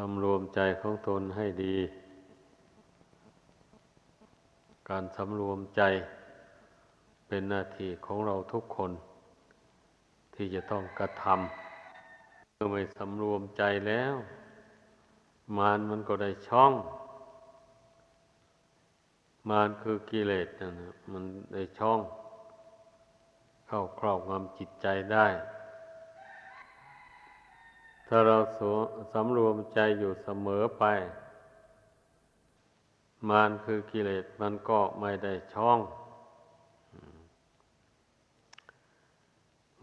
สำรวมใจของตนให้ดี การสำรวมใจเป็นหน้าที่ของเราทุกคน ที่จะต้องกระทำเมื่อไม่สำรวมใจแล้ว มารมันก็ได้ช่อง มารคือกิเลสนะนะมันได้ช่อง เข้าครอบงำจิตใจได้ ถ้าเราสำรวมใจอยู่เสมอไป มารคือกิเลสมันก็ไม่ได้ช่อง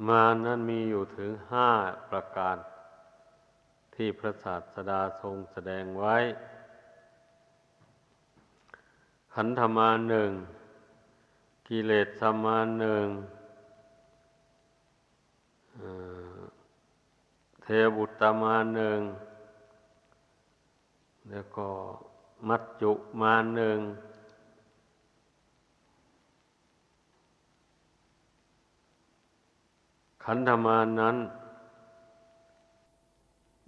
มารนั้นมีอยู่ถึงห้าประการ ที่พระศาสดาทรงแสดงไว้ ขันธมาหนึ่ง กิเลสสมาหนึ่ง เทบุตมาหนึ่ง แล้วก็มัจจุมาหนึ่ง ขันธมานนั้น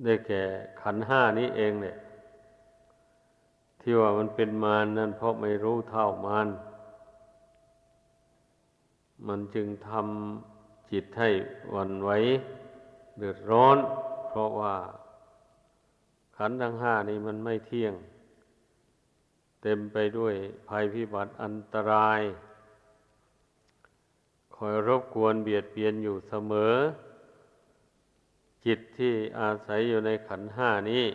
ได้แก่ขันห้านี้เองเนี่ยที่ว่ามันเป็นมารนั่นเพราะไม่รู้เท่ามารมันจึงทำจิตให้วันไหว เดือดร้อน เพราะว่า ขันธ์ทั้งห้านี้มันไม่เที่ยง เต็มไปด้วยภัยพิบัติอันตราย คอยรบกวนเบียดเบียนอยู่เสมอ จิตที่อาศัยอยู่ในขันธ์ห้านี้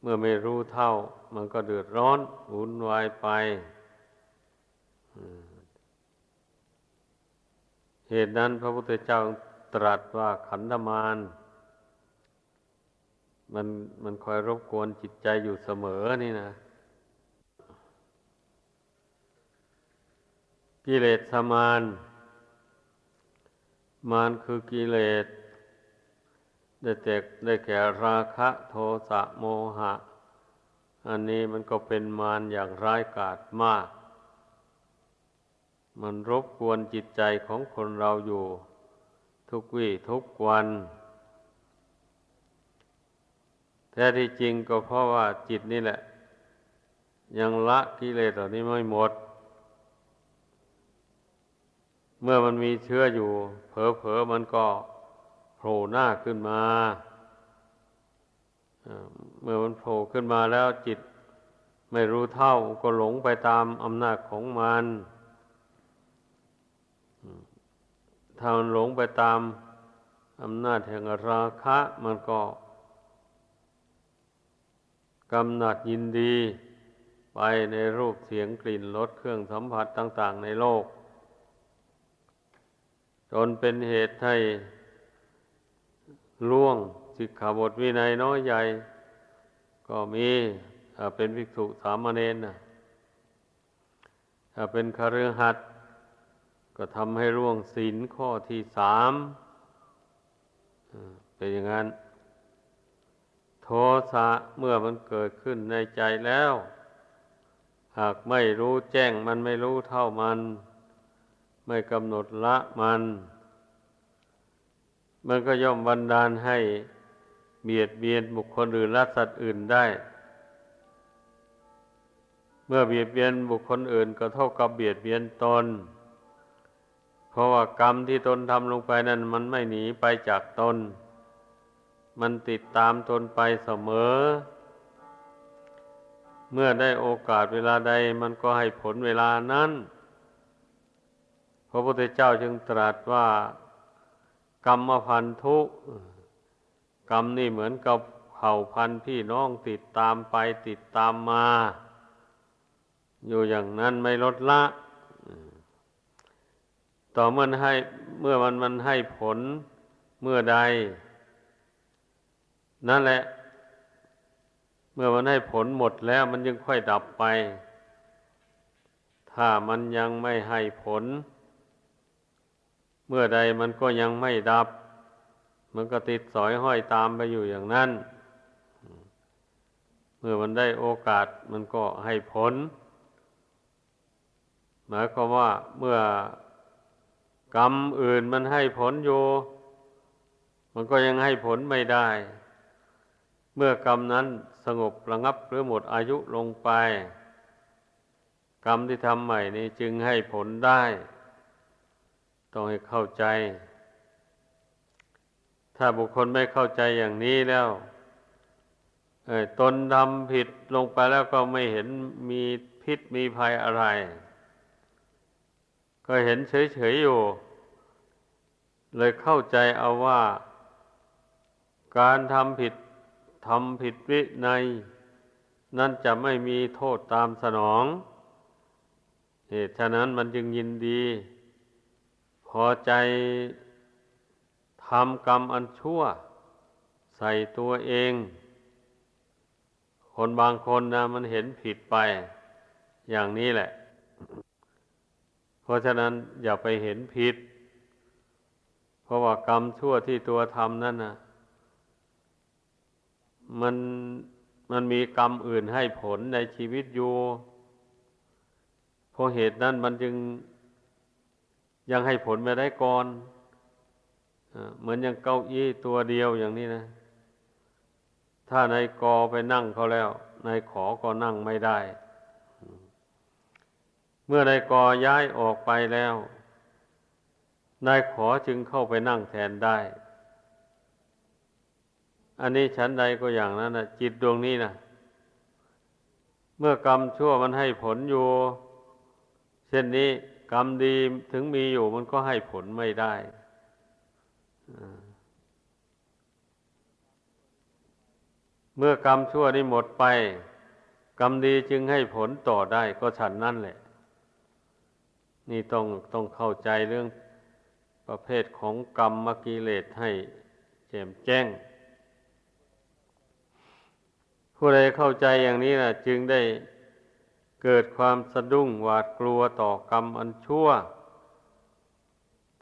เมื่อไม่รู้เท่า มันก็เดือดร้อนวุ่นวายไปเหตุนั้นพระพุทธเจ้า ตรัสว่าขันธมารมันมันคอยรบกวนจิตใจอยู่เสมอนี่นะ กิเลสสมานมารคือกิเลสได้แก่ได้แก่ราคะโทสะโมหะ อันนี้มันก็เป็นมารอย่างร้ายกาจมาก มันรบกวนจิตใจของคนเราอยู่ ทุกวี่ทุกวัน แท้ที่จริงก็เพราะว่าจิตนี่แหละ ยังละกิเลสเหล่านี้ไม่หมด เมื่อมันมีเชื้ออยู่เผลอๆมันก็โผล่หน้าขึ้นมาเมื่อมันโผล่ขึ้นมาแล้วจิตไม่รู้เท่าก็หลงไปตามอำนาจของมัน ถ้ามันหลงไปตามอำนาจแห่งราคะมันก็กำหนัดยินดีไปในรูปเสียงกลิ่นรสเครื่องสัมผัสต่าง ๆ ในโลก จนเป็นเหตุให้ล่วงสิกขาบทวินัยน้อยใหญ่ ก็มีเป็นภิกษุสามเณรนะถ้าเป็นคฤหัสถ์ ก็ทำให้ร่วงศีลข้อที่สามเป็นอย่างนั้น โทสะเมื่อมันเกิดขึ้นในใจแล้ว หากไม่รู้แจ้งมันไม่รู้เท่ามัน ไม่กำหนดละมัน มันก็ย่อมบันดาลให้เบียดเบียนบุคคลอื่นและสัตว์อื่นได้ เมื่อเบียดเบียนบุคคลอื่นก็เท่ากับเบียดเบียนตน ราะว่ากรรมที่ตนทำลงไปนั้นมันไม่หนีไปจากตน มันติดตามตนไปเสมอ เมื่อได้โอกาสเวลาใดมันก็ให้ผลเวลานั้น พระพุทธเจ้าจึงตรัสว่า กรรมพันธุกรรมนี่เหมือนกับเผ่าพันธุ์พี่น้องติดตามไปติดตามมา อยู่อย่างนั้นไม่ลดละ ต่อเมื่อให้เมื่อมันมันให้ผลเมื่อใด นั่นแหละ เมื่อมันให้ผลหมดแล้วมันยังค่อยดับไป ถ้ามันยังไม่ให้ผล เมื่อใดมันก็ยังไม่ดับ มันก็ติดสอยห้อยตามไปอยู่อย่างนั้น เมื่อมันได้โอกาสมันก็ให้ผล หมายความว่าเมื่อ กรรมอื่นมันให้ผลอยู่ มันก็ยังให้ผลไม่ได้ เมื่อกรรมนั้นสงบระงับหรือหมดอายุลงไป กรรมที่ทำใหม่นี้จึงให้ผลได้ ต้องให้เข้าใจ ถ้าบุคคลไม่เข้าใจอย่างนี้แล้วเออตนทำผิดลงไปแล้วก็ไม่เห็นมีพิษมีภัยอะไร ก็เห็นเฉยๆอยู่ เลยเข้าใจเอาว่า การทำผิดทำผิดวินัย นั่นจะไม่มีโทษตามสนองเหตุฉะนั้นมันจึงยินดี พอใจทำกรรมอันชั่ว ใส่ตัวเอง คนบางคนนะมันเห็นผิดไป อย่างนี้แหละ เพราะฉะนั้นอย่าไปเห็นผิด เพราะว่ากรรมชั่วที่ตัวทำนั่นนะมันมันมีกรรมอื่นให้ผลในชีวิตอยู่เพราะเหตุนั้นมันจึงยังให้ผลไม่ได้ก่อนเหมือนอย่างเก้าอี้ตัวเดียวอย่างนี้นะ ถ้านายกอไปนั่งเขาแล้วนายขอก็นั่งไม่ได้ เมื่อนายกอย้ายออกไปแล้ว นายขอจึงเข้าไปนั่งแทนได้ อันนี้ฉันใดก็อย่างนั้นนะจิตดวงนี้นะเมื่อกรรมชั่วมันให้ผลอยู่ เช่นนี้กรรมดีถึงมีอยู่มันก็ให้ผลไม่ได้เมื่อกรรมชั่วนี้หมดไป กรรมดีจึงให้ผลต่อได้ก็ฉันนั่นแหละ นี่ต้องต้องเข้าใจเรื่องประเภทของกรรมมกิเลสให้แจ่มแจ้ง ผู้ใดเข้าใจอย่างนี้นะจึงได้เกิดความสะดุ้งหวาดกลัวต่อกรรมอันชั่ว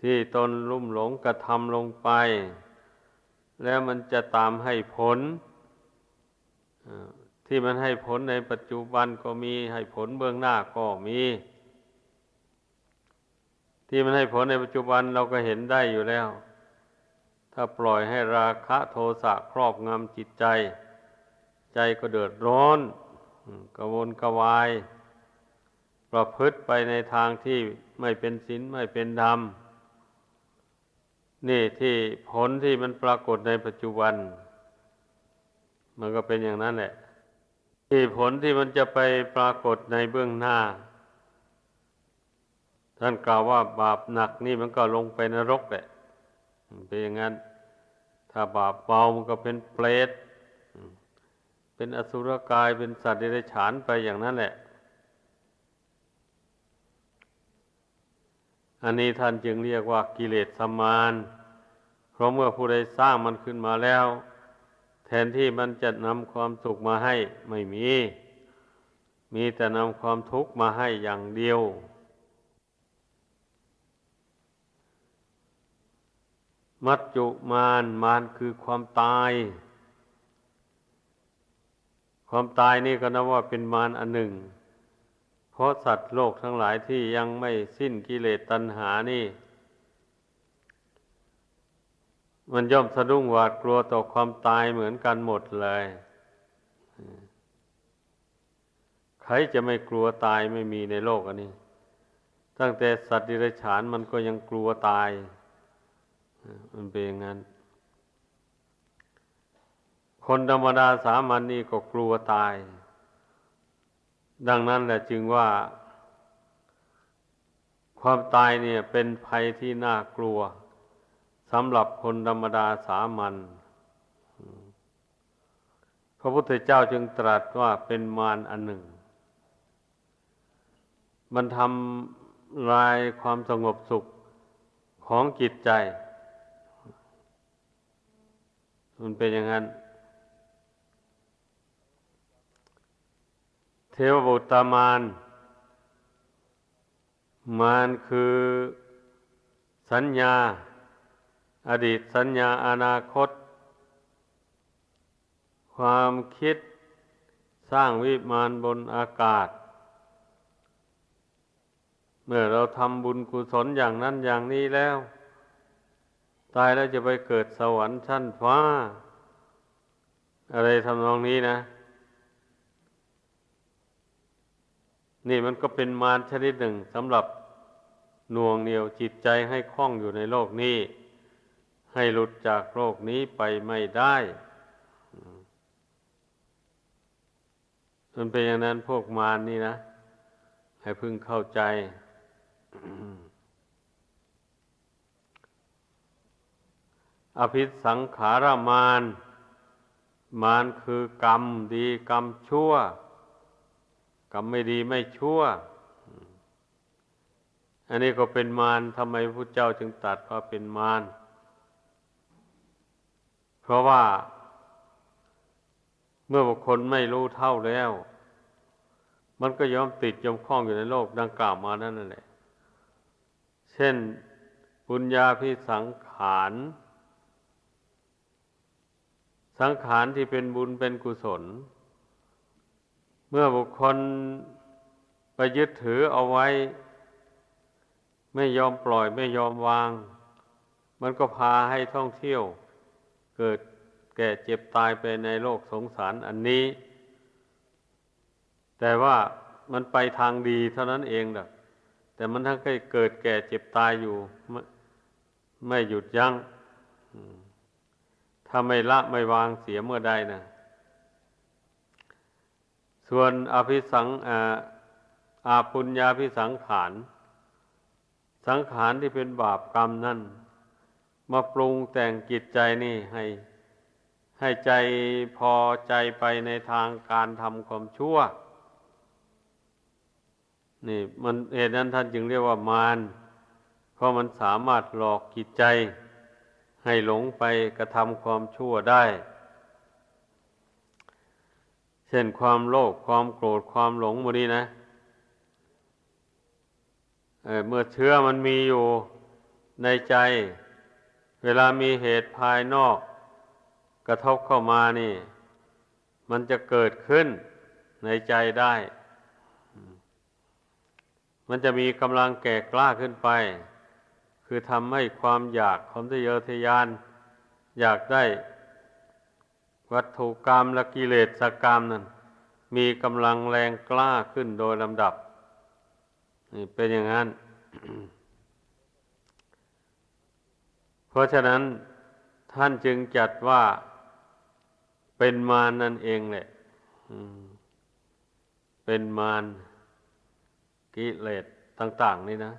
ที่ตนลุ่มหลงกระทำลงไป แล้วมันจะตามให้ผลที่มันให้ผลในปัจจุบันก็มีให้ผลเบื้องหน้าก็มี ที่มันให้ผลในปัจจุบันเราก็เห็นได้อยู่แล้ว ถ้าปล่อยให้ราคะโทสะครอบงำจิตใจ ใจก็เดือดร้อนกระวนกระวาย ประพฤติไปในทางที่ไม่เป็นศีลไม่เป็นธรรมนี่ที่ผลที่มันปรากฏในปัจจุบัน มันก็เป็นอย่างนั้นแหละ ที่ผลที่มันจะไปปรากฏในเบื้องหน้า ท่านกล่าวว่าบาปหนักนี่มันก็ลงไปนรกแหละเป็นอย่างนั้น ถ้าบาปเบามันก็เป็นเปรตเป็นอสุรกายเป็นสัตว์เดรัจฉานไปอย่างนั้นแหละ อันนี้ท่านจึงเรียกว่ากิเลสสมาน เพราะเมื่อผู้ใดสร้างมันขึ้นมาแล้ว แทนที่มันจะนำความสุขมาให้ไม่มี มีแต่นำความทุกข์มาให้อย่างเดียว มัจจุมานมานคือความตาย ความตายนี่ก็นับว่าเป็นมารอันหนึ่ง เพราะสัตว์โลกทั้งหลายที่ยังไม่สิ้นกิเลสตัณหานี่ มันย่อมสะดุ้งหวาดกลัวต่อความตายเหมือนกันหมดเลย ใครจะไม่กลัวตายไม่มีในโลกอันนี้ ตั้งแต่สัตว์ดิเรกชันมันก็ยังกลัวตาย มันเป็นอย่างนั้น คนธรรมดาสามัญนนี่ก็กลัวตาย ดังนั้นแหละจึงว่า ความตายเนี่ยเป็นภัยที่น่ากลัวสำหรับคนธรรมดาสามัญพระพุทธเจ้าจึงตรัสว่าเป็นมารอันหนึ่ง มันทำลายความสงบสุขของจิตใจ มันเป็นอย่างนั้น เทวบุตรมาน มานคือสัญญา อดีตสัญญาอนาคต ความคิดสร้างวิมานบนอากาศ เมื่อเราทำบุญกุศลอย่างนั้นอย่างนี้แล้ว ตายแล้วจะไปเกิดสวรรค์ชั้นฟ้า อะไรทำนองนี้นะ นี่มันก็เป็นมารชนิดหนึ่งสำหรับหน่วงเหนียวจิตใจให้คล้องอยู่ในโลกนี้ ให้หลุดจากโลกนี้ไปไม่ได้มันเป็นอย่างนั้นพวกมารนี่นะ ให้พึงเข้าใจ อภิสังขารมารมารคือกรรมดีกรรมชั่ว กรรมไม่ดีไม่ชั่ว อันนี้ก็เป็นมารทำไมพระเจ้าจึงตัดว่าเป็นมารเพราะว่า เมื่อบุคคลไม่รู้เท่าแล้ว มันก็ยอมติดยอมคล้องอยู่ในโลกดังกล่าวมานั่นแหละ เช่น ปุญญาพิสังขาร สังขารที่เป็นบุญเป็นกุศล เมื่อบุคคลไปยึดถือเอาไว้ ไม่ยอมปล่อยไม่ยอมวาง มันก็พาให้ท่องเที่ยว เกิดแก่เจ็บตายไปในโลกสงสารอันนี้ แต่ว่ามันไปทางดีเท่านั้นเองดอกแต่มันทั้งเกิดแก่เจ็บตายอยู่ ไม่ไม่หยุดยัง้ง ถ้าไม่ละไม่วางเสียเมื่อใดนะส่วนอภิสังอาอาปุญญาพิสังขาร สังขารที่เป็นบาปกรรมนั่น มาปรุงแต่งจิตใจนี่ให้ ให้ใจพอใจไปในทางการทำความชั่ว นี่มันเหตุนั้นท่านจึงเรียกว่ามารเพราะมันสามารถหลอกจิตใจ ให้หลงไปกระทำความชั่วได้ เช่นความโลภความโกรธความหลงโมนี้นะเเมื่อเชื้อมันมีอยู่ในใจ เวลามีเหตุภายนอก กระทบเข้ามานี่ มันจะเกิดขึ้นในใจได้ มันจะมีกำลังแก่กล้าขึ้นไป คือทำให้ความอยากความทะเยอทะยาน อยากได้วัตถุกรรมและกิเลสกรรมนั้นมีกำลังแรงกล้าขึ้นโดยลำดับ นี่เป็นอย่างนั้น เพราะฉะนั้นท่านจึงจัดว่าเป็นมารนั่นเองแหละเป็นมารกิเลสต่าง ๆ นี่นะ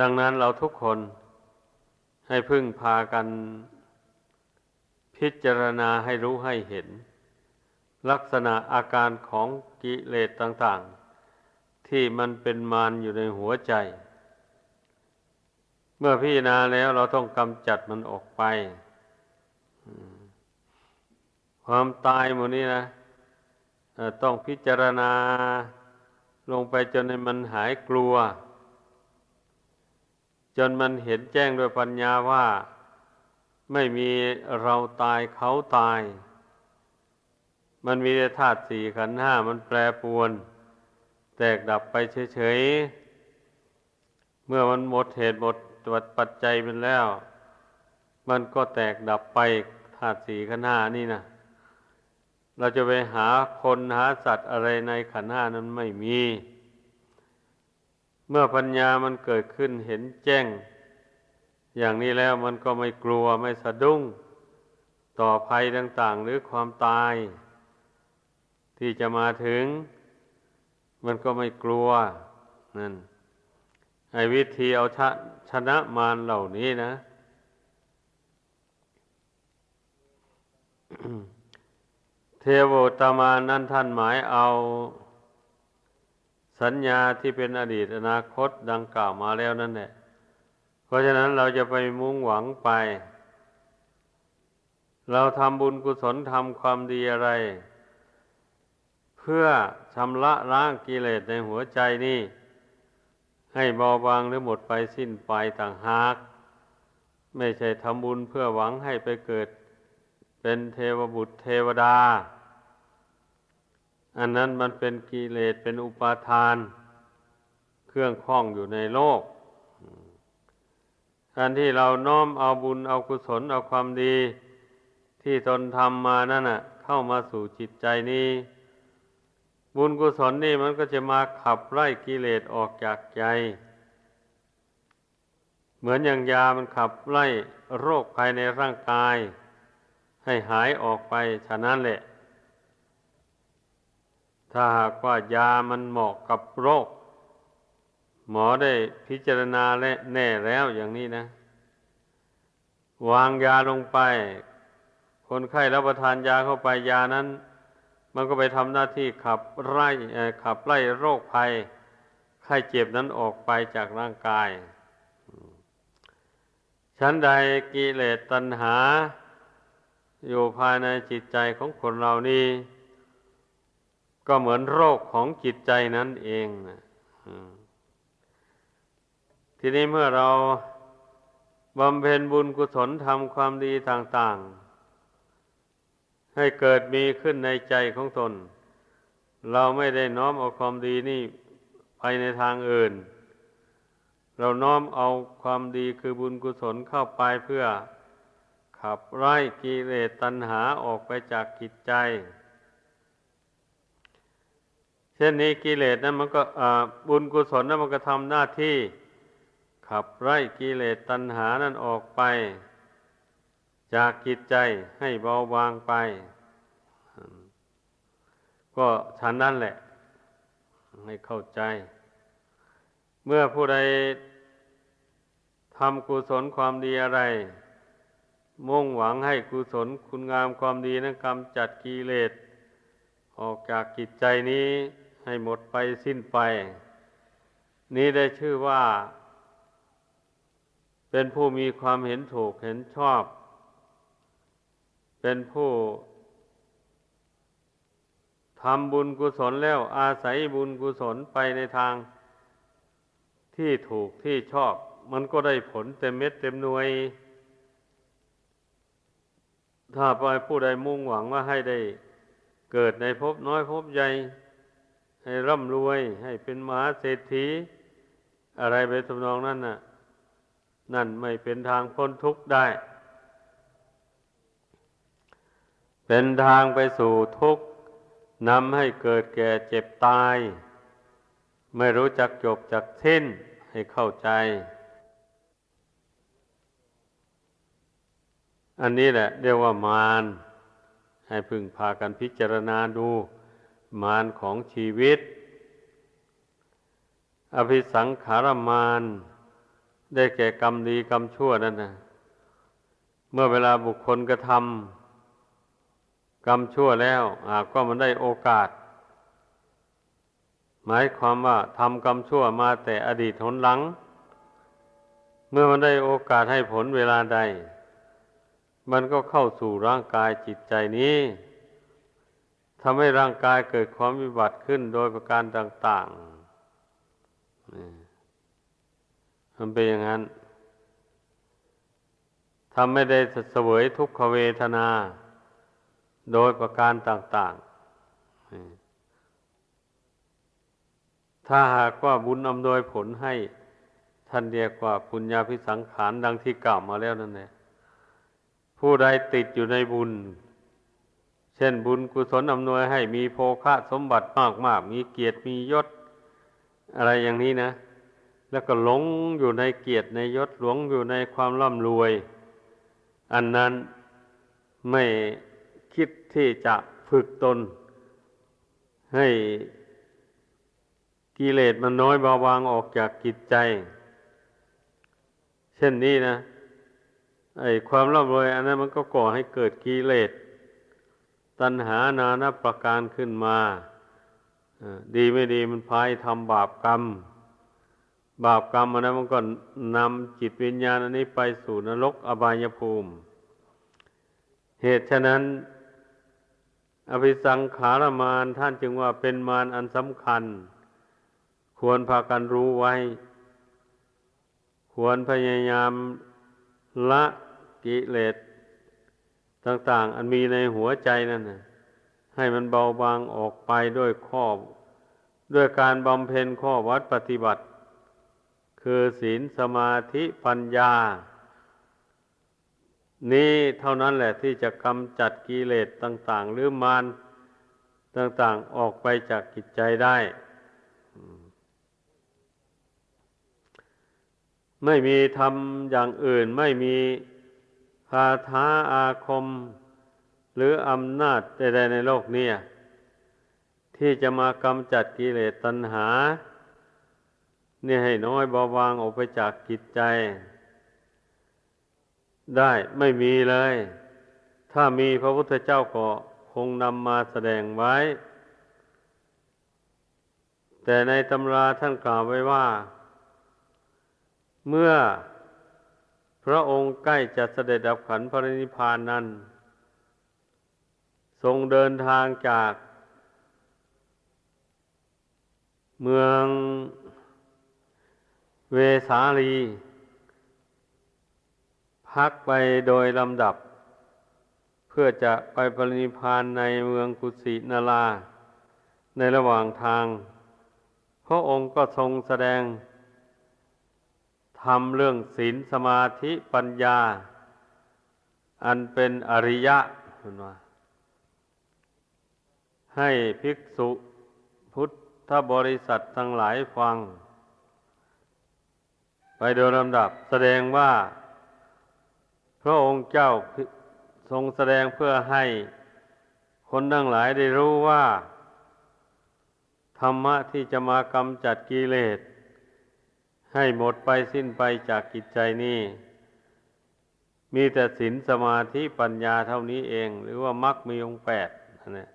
ดังนั้นเราทุกคนให้พึ่งพากันพิจารณาให้รู้ให้เห็น ลักษณะอาการของกิเลสต่าง ๆ ที่มันเป็นมารอยู่ในหัวใจ เมื่อพิจารณาแล้วเราต้องกำจัดมันออกไป ความตายหมดนี้นะต้องพิจารณาลงไปจนให้มันหายกลัว จนมันเห็นแจ้งด้วยปัญญาว่า ไม่มีเราตายเขาตาย มันมีธาตุสี่ขันธ์ห้ามันแปรปวน แตกดับไปเฉยๆ เมื่อมันหมดเหตุหมดตัวปัจจัยเป็นแล้ว มันก็แตกดับไปธาตุสี่ขันธ์ห้านี่นะเราจะไปหาคนหาสัตว์อะไรในขันธ์ห้านั้นไม่มี เมื่อปัญญามันเกิดขึ้นเห็นแจ้ง อย่างนี้แล้วมันก็ไม่กลัวไม่สะดุ้ง ต่อภัยต่างๆ หรือความตาย ที่จะมาถึง มันก็ไม่กลัวนั่นไอ้วิธีเอาชชนะมารเหล่านี้นะ เทวตามานั่นท่านหมายเอา สัญญาที่เป็นอดีตอนาคตดังกล่าวมาแล้วนั่นแหละ เพราะฉะนั้นเราจะไปมุ่งหวังไป เราทำบุญกุศลทำความดีอะไร เพื่อชำระล้างกิเลสในหัวใจนี่ ให้เบาบางหรือหมดไปสิ้นไปต่างหาก ไม่ใช่ทำบุญเพื่อหวังให้ไปเกิด เป็นเทวบุตรเทวดา อันนั้นมันเป็นกิเลสเป็นอุปาทาน เครื่องคล้องอยู่ในโลกการที่เราน้อมเอาบุญเอากุศลเอาความดี ที่ตนทำมานั่นน่ะ เข้ามาสู่จิตใจนี้ บุญกุศลนี่มันก็จะมาขับไล่กิเลสออกจากใจ เหมือนอย่างยามันขับไล่โรคภายในร่างกาย ให้หายออกไปฉะนั้นแหละ ถ้าหากว่ายามันเหมาะกับโรค หมอได้พิจารณาและแน่แล้วอย่างนี้นะ วางยาลงไป คนไข้รับประทานยาเข้าไปยานั้น มันก็ไปทำหน้าที่ขับไล่ขับไล่โรคภัย ไข้เจ็บนั้นออกไปจากร่างกาย ชั้นใดกิเลสตัณหา อยู่ภายในจิตใจของคนเรานี่ ก็เหมือนโรคของจิตใจนั่นเองทีนี้เมื่อเราบำเพ็ญบุญกุศลทำความดีต่างๆ ให้เกิดมีขึ้นในใจของตน เราไม่ได้น้อมเอาความดีนี่ไปในทางอื่น เราน้อมเอาความดีคือบุญกุศลเข้าไปเพื่อขับไล่กิเลสตัณหาออกไปจากจิตใจ เช่นนี้กิเลสนั้นมันก็บุญกุศลนั้นมันก็ทำหน้าที่ ขับไล่กิเลสตัณหานั้นออกไป จากจิตใจให้เบาบางไป ก็ฉันนั่นแหละ ให้เข้าใจ เมื่อผู้ใดทำกุศลความดีอะไร มุ่งหวังให้กุศลคุณงามความดีนั้นกำจัดกิเลสออกจากจิตใจนี้ ให้หมดไปสิ้นไป นี้ได้ชื่อว่า เป็นผู้มีความเห็นถูกเห็นชอบ เป็นผู้ทำบุญกุศลแล้วอาศัยบุญกุศลไปในทางที่ถูกที่ชอบ มันก็ได้ผลเต็มเม็ดเต็มหน่วย ถ้าไปผู้ใดมุ่งหวังว่าให้ได้เกิดในภพน้อยภพใหญ่ ให้ร่ำรวย ให้เป็นมหาเศรษฐี อะไรไปทำนองนั้นน่ะ นั่นไม่เป็นทางพ้นทุกข์ได้ เป็นทางไปสู่ทุกข์นำให้เกิดแก่เจ็บตาย ไม่รู้จักจบจักสิ้นให้เข้าใจ อันนี้แหละเรียกว่ามารให้พึงพากันพิจารณาดู มารของชีวิต อภิสังขารมารได้แก่กรรมดีกรรมชั่วนั่นนะเมื่อเวลาบุคคลกระทำกรรมชั่วแล้วหากว่ามันได้โอกาส หมายความว่าทำกรรมชั่วมาแต่อดีตหนหลัง เมื่อมันได้โอกาสให้ผลเวลาใด มันก็เข้าสู่ร่างกายจิตใจนี้ ทำให้ร่างกายเกิดความวิบัติขึ้นโดยประการต่างๆมันเป็นอย่างนั้นทำไม่ได้เสวยทุกขเวทนา โดยประการต่างๆ ถ้าหากว่าบุญอำนวยผลให้ท่านเรียกว่าปุญญาพิสังขารดังที่กล่าวมาแล้วนั่นแหละผู้ใดติดอยู่ในบุญ เช่นบุญกุศลอำนวยให้มีโภคะสมบัติมากมากมีเกียรติมียศ อะไรอย่างนี้นะ แล้วก็หลงอยู่ในเกียรติในยศหลงอยู่ในความร่ำรวย อันนั้นไม่คิดที่จะฝึกตน ให้กิเลสมันน้อยเบาบางออกจากกิจใจ เช่นนี้นะไอ้ความร่ำรวย อันนั้นมันก็ก่อให้เกิดกิเลส ตัณหานานาประการขึ้นมาดีไม่ดีมันพายทำบาปกรรม บาปกรรมอันนั้นมันก็นำจิตวิญญาณอันนี้ไปสู่นรกอบายภูมิ เหตุฉะนั้น อภิสังขารมานท่านจึงว่าเป็นมารอันสำคัญ ควรพากันรู้ไว้ ควรพยายามละกิเลส ต่างๆ อันมีในหัวใจนั่นนะให้มันเบาบางออกไปด้วยข้อ ด้วยการบำเพ็ญข้อวัดปฏิบัติ คือศีลสมาธิปัญญา นี้เท่านั้นแหละที่จะกำจัดกิเลสต่าง ๆ หรือมารต่างๆออกไปจากกิจใจได้ ไม่มีทำอย่างอื่นไม่มี คาถาอาคม หรืออำนาจใดๆในโลกนี้ที่จะมากำจัดกิเลสตัณหา เนี่ยให้น้อยเบาบางออกไปจากกิจใจ ได้ไม่มีเลย ถ้ามีพระพุทธเจ้าก็คงนำมาแสดงไว้ แต่ในตำราท่านกล่าวไว้ว่า เมื่อ พระองค์ใกล้จะเสด็จดับขันพระนิพพานนั้น ทรงเดินทางจาก เมืองเวสาลี พักไปโดยลำดับ เพื่อจะไปปรินิพพานในเมืองกุสินาราในระหว่างทาง พระองค์ก็ทรงแสดง ทำเรื่องศีลสมาธิปัญญา อันเป็นอริยะคุณว่าให้ภิกษุพุทธบริษัททั้งหลายฟัง ไปโดยลำดับแสดงว่า พระองค์เจ้าทรงแสดงเพื่อให้คนทั้งหลายได้รู้ว่า ธรรมะที่จะมากำจัดกิเลส ให้หมดไปสิ้นไปจากกิจใจนี้มีแต่ศีลสมาธิปัญญาเท่านี้เอง หรือว่ามรรคมีองค์แปดนะ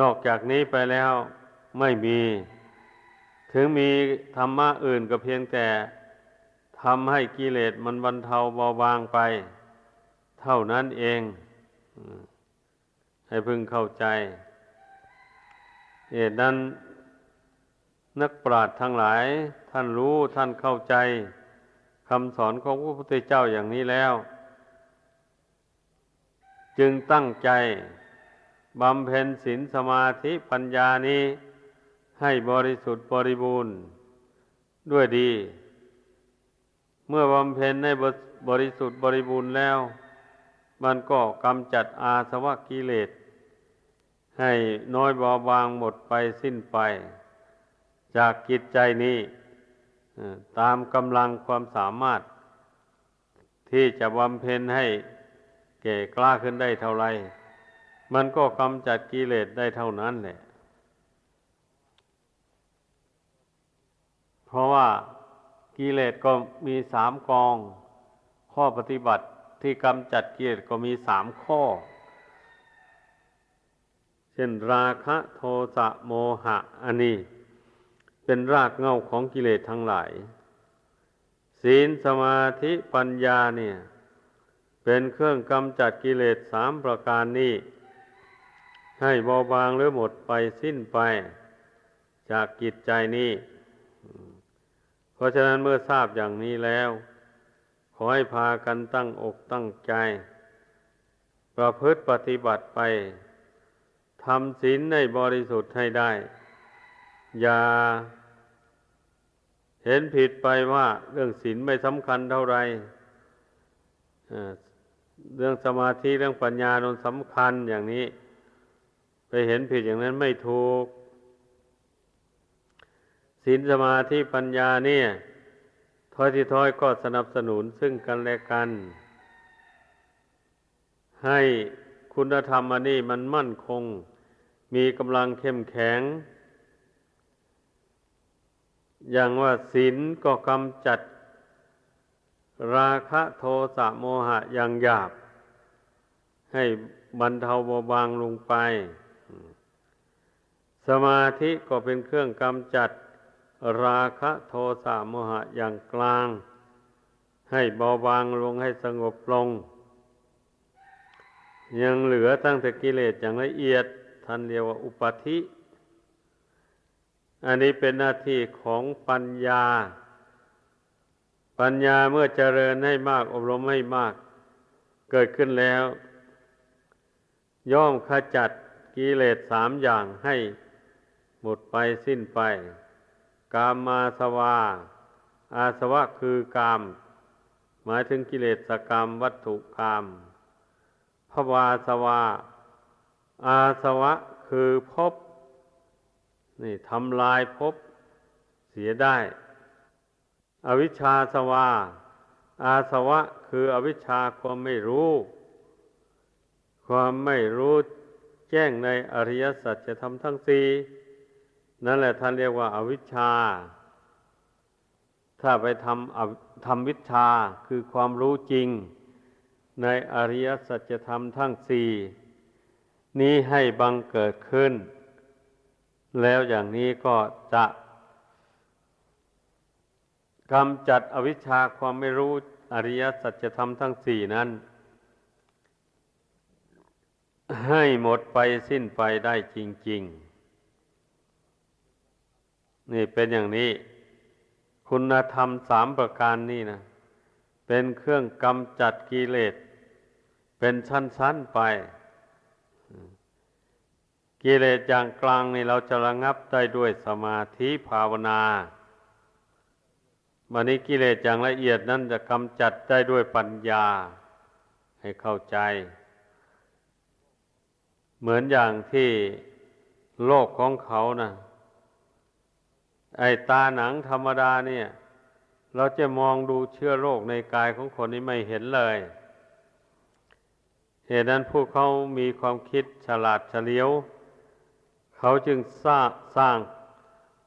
นอกจากนี้ไปแล้วไม่มี ถึงมีธรรมะอื่นก็เพียงแต่ทำให้กิเลสมันบรรเทาเบาบางไป เท่านั้นเอง ให้พึงเข้าใจเหตุนั้น นักปราชญ์ทั้งหลาย ท่านรู้ท่านเข้าใจคำสอนของพระพุทธเจ้าอย่างนี้แล้ว จึงตั้งใจบำเพ็ญศีลสมาธิปัญญานี้ให้บริสุทธิ์บริบูรณ์ด้วยดี เมื่อบำเพ็ญในบริสุทธิ์บริบูรณ์แล้ว มันก็กำจัดอาสวะกิเลส ให้น้อยเบาบางหมดไปสิ้นไป จากกิจใจนี้ตามกำลังความสามารถ ที่จะบำเพ็ญให้เก่กล้าขึ้นได้เท่าไร มันก็กำจัดกิเลสได้เท่านั้นแหละ เพราะว่ากิเลสก็มีสามกอง ข้อปฏิบัติที่กำจัดกิเลสก็มีสามข้อ เช่นราคะโทสะโมหะอันนี้ เป็นรากเหง้าของกิเลสทั้งหลาย ศีลสมาธิปัญญาเนี่ย เป็นเครื่องกำจัดกิเลสสามประการนี้ ให้เบาบางหรือหมดไปสิ้นไป จากกิจใจนี้ เพราะฉะนั้นเมื่อทราบอย่างนี้แล้ว ขอให้พากันตั้งอกตั้งใจ ประพฤติปฏิบัติไปทำศีลในบริสุทธิ์ให้ได้ อย่าเห็นผิดไปว่าเรื่องศีลไม่สำคัญเท่าไรเรื่องสมาธิเรื่องปัญญานนสำคัญอย่างนี้ ไปเห็นผิดอย่างนั้นไม่ถูกศีลสมาธิปัญญาเนี่ยทอยที่ทอยก็สนับสนุนซึ่งกันและกัน ให้คุณธรรมอันนี้มันมั่นคง มีกำลังเข้มแข็ง อย่างว่าศีลก็กำจัด ราคะโทสะโมหะอย่างหยาบ ให้บรรเทาเบาบางลงไป สมาธิก็เป็นเครื่องกำจัด ราคะโทสะโมหะอย่างกลาง ให้เบาบางลงให้สงบลง ยังเหลือตั้งแต่กิเลสอย่างละเอียดท่านเรียกว่าอุปธิ อันนี้เป็นหน้าที่ของปัญญา ปัญญาเมื่อเจริญให้มาก อบรมให้มาก เกิดขึ้นแล้ว ย่อมขจัดกิเลสสามอย่างให้หมดไปสิ้นไป กามมาสวา อาสวะคือกาม หมายถึงกิเลสกรรมวัตถุกรรมภวาสวา อาสวะคือภพ นี่ทำลายภพเสียได้ อวิชชาสวา อาสวะคืออวิชชาความไม่รู้ ความไม่รู้แจ้งในอริยสัจจะทำทั้งสี่นั่นแหละท่านเรียกว่าอาวิชชา ถ้าไปทำทำวิชาคือความรู้จริง ในอริยสัจธรรมทั้งสี่นี้ให้บังเกิดขึ้น แล้วอย่างนี้ก็จะกำจัดอวิชชาความไม่รู้อริยสัจธรรมทั้งสี่นั้น ให้หมดไปสิ้นไปได้จริง ๆ นี่เป็นอย่างนี้ คุณธรรมสามประการนี่นะ เป็นเครื่องกำจัดกิเลส เป็นชั้น ๆ ไป กิเลสอย่างกลางนี่เราจะระงับได้ด้วยสมาธิภาวนาวันนี้กิเลสอย่างละเอียดนั้นจะกำจัดได้ด้วยปัญญาให้เข้าใจ เหมือนอย่างที่โลกของเขานะไอ้ตาหนังธรรมดาเนี่ย เราจะมองดูเชื้อโรคในกายของคนนี้ไม่เห็นเลยเหตุนั้นผู้เขามีความคิดฉลาดเฉลียว เขาจึงสร้างสร้าง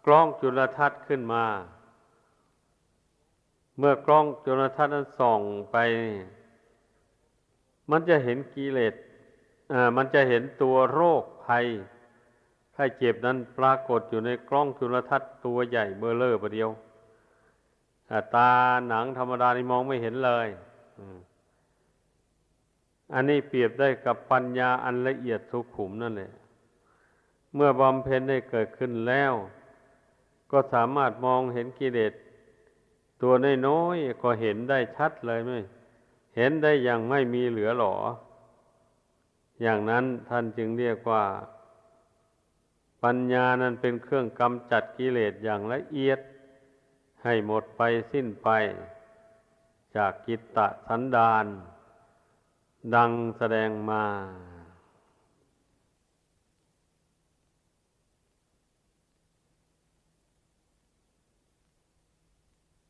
กล้องจุลทรรศน์ขึ้นมา เมื่อกล้องจุลทรรศน์นั้นส่องไป มันจะเห็นกิเลสอ่ามันจะเห็นตัวโรคภัยไข้เจ็บนั้นปรากฏอยู่ในกล้องจุลทรรศน์ตัวใหญ่เบอร์เลอร์ประเดียวตาหนังธรรมดานี่มองไม่เห็นเลยอันนี้เปรียบได้กับปัญญาอันละเอียดสุขุมนั่นแหละ เมื่อบำเพ็ญได้เกิดขึ้นแล้ว ก็สามารถมองเห็นกิเลสตัวน้อยๆก็เห็นได้ชัดเลยไหมเห็นได้อย่างไม่มีเหลือหรอ อย่างนั้นท่านจึงเรียกว่า ปัญญานั้นเป็นเครื่องกำจัดกิเลสอย่างละเอียด ให้หมดไปสิ้นไป จากกิตตะสันดาน ดังแสดงมา